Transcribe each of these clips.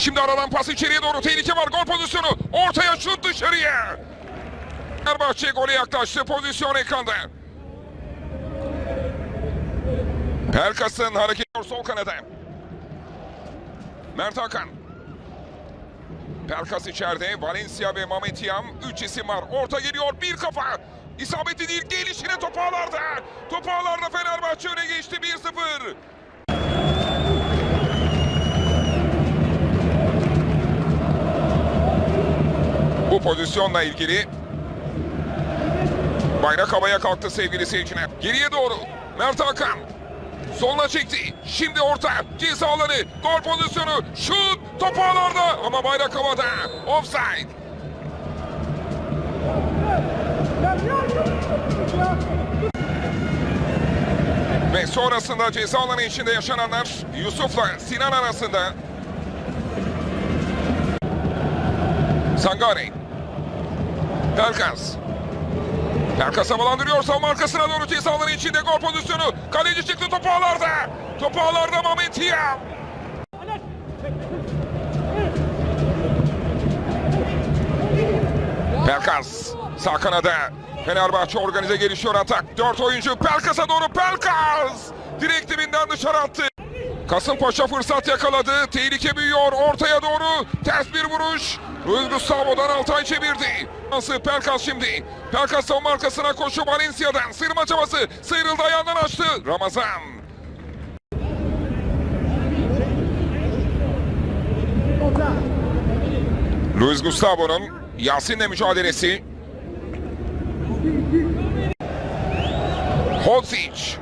Şimdi aradan pas içeriye doğru tehlike var. Gol pozisyonu. Ortaya şut dışarıya. Fenerbahçe gole yaklaştı. Pozisyon ekranda. Pelkas'ın hareketi sol kanada. Mert Hakan. Pelkas içeride. Valencia ve Mehmet Yam. Üç isim var. Orta geliyor. Bir kafa. İsabeti değil. Gelişine top ağlarda. Top ağlarda Fenerbahçe öne Pozisyonla ilgili. Bayrak havaya kalktı sevgili seyirciler. Geriye doğru Mert Hakan. Soluna çekti. Şimdi orta. Ceza alanı gol pozisyonu. Şut top ağlarda ama bayrak havada. Offside. Ve sonrasında ceza alanı içinde yaşananlar Yusuf'la Sinan arasında. Sangare Pelkas Pelkas havalandırıyor savunma arkasına doğru ceza içinde gol pozisyonu kaleci çıktı topu ağlarda topu ağlarda Mehmet Yam Pelkas sağ kanada Fenerbahçe organize gelişiyor atak. Dört oyuncu Pelkas'a doğru Pelkas direkt dibinden dışarı attı. Kasımpaşa fırsat yakaladı. Tehlike büyüyor. Ortaya doğru ters bir vuruş. Luis Gustavo'dan Altay çevirdi. Nasıl Pelkas şimdi. Pelkas savunma arkasına koşu Valencia'dan. Sıyırma çabası. Sıyrıldı ayağından açtı. Ramazan. Luis Gustavo'nun Yasin'le mücadelesi. Hodzic.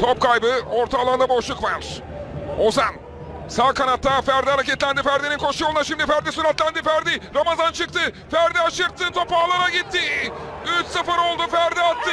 Top kaybı. Orta alanda boşluk var. Ozan. Sağ kanatta Ferdi hareketlendi. Ferdi'nin koşu yoluna şimdi Ferdi süratlendi. Ferdi. Ramazan çıktı. Ferdi aşırttı. Top ağlara gitti. 3-0 oldu. Ferdi attı.